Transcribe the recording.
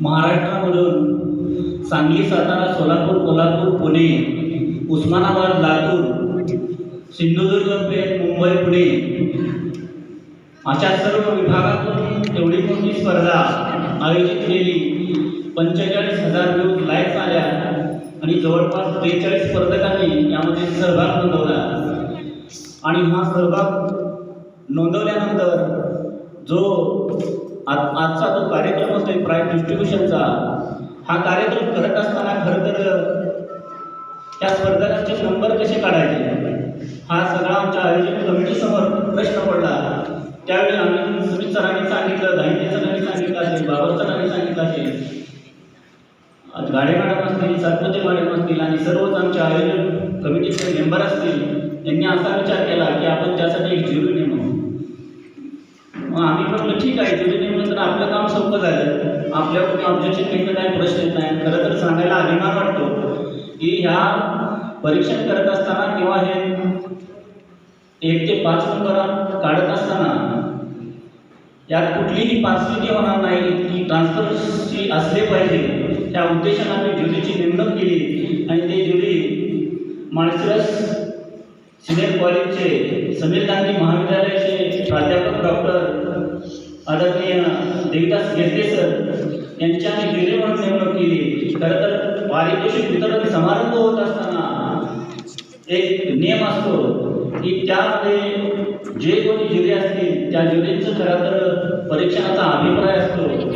महाराष्ट्रामधून सांगली सातारा सोलापूर कोल्हापूर पुणे उस्मानाबाद लातूर सिंधुदुर्ग मुंबई पुणे अशा सर्व विभागातून एवढी मोठी स्पर्धा आयोजित केली. पंचेचाळीस हजार लोक लाईव्ह आल्या आणि जवळपास त्रेचाळीस स्पर्धकांनी यामध्ये सहभाग नोंदवला. आणि हा सहभाग नोंदवल्यानंतर जो आज आजचा जो कार्यक्रम असतो प्राईज डिस्ट्रीब्युशनचा हा कार्यक्रम करत असताना खरं तर त्या स्पर्धकांचे नंबर कसे काढायचे? हा सगळा आमच्या आयोजन कमिटीसमोर प्रश्न पडला. त्यावेळी आम्ही सुमित सरांनी सांगितलं दाहिने सरांनी सांगितलं असेल बाबर सरांनी सांगितलं असेल. गाडे मॅडम असतील सरपोते मॅडम असतील आणि सर्वच आमच्या आयोजन कमिटीचे मेंबर असतील त्यांनी असा विचार केला की आपण त्यासाठी एक ज्युरी नेमू. आपल्याकडून आपल्यावर ऑब्जेक्शन घ्यायचं काही प्रश्न येत नाही. खरं तर सांगायला अभिमान वाटतो की ह्या परीक्षण करत असताना किंवा हे एक ते पाच नंबर काढत असताना यात कुठलीही पासलेली होणार नाही की ट्रान्सफरची असले पाहिजे. त्या उद्देशाने आम्ही ज्युरीची नेमणूक केली आणि ते ज्युरी माणसरस सिनियर कॉलेजचे समीर गांधी महाविद्यालय आदरणीय देविदास घेतले सर यांची आम्ही ज्युरी म्हणून नेमणूक केली. खरं तर पारितोषिक वितरण समारंभ होत असताना एक नियम असतो की त्यामध्ये जे कोणी ज्युरी असतील त्या ज्युरींचं खरं तर परीक्षणाचा अभिप्राय असतो.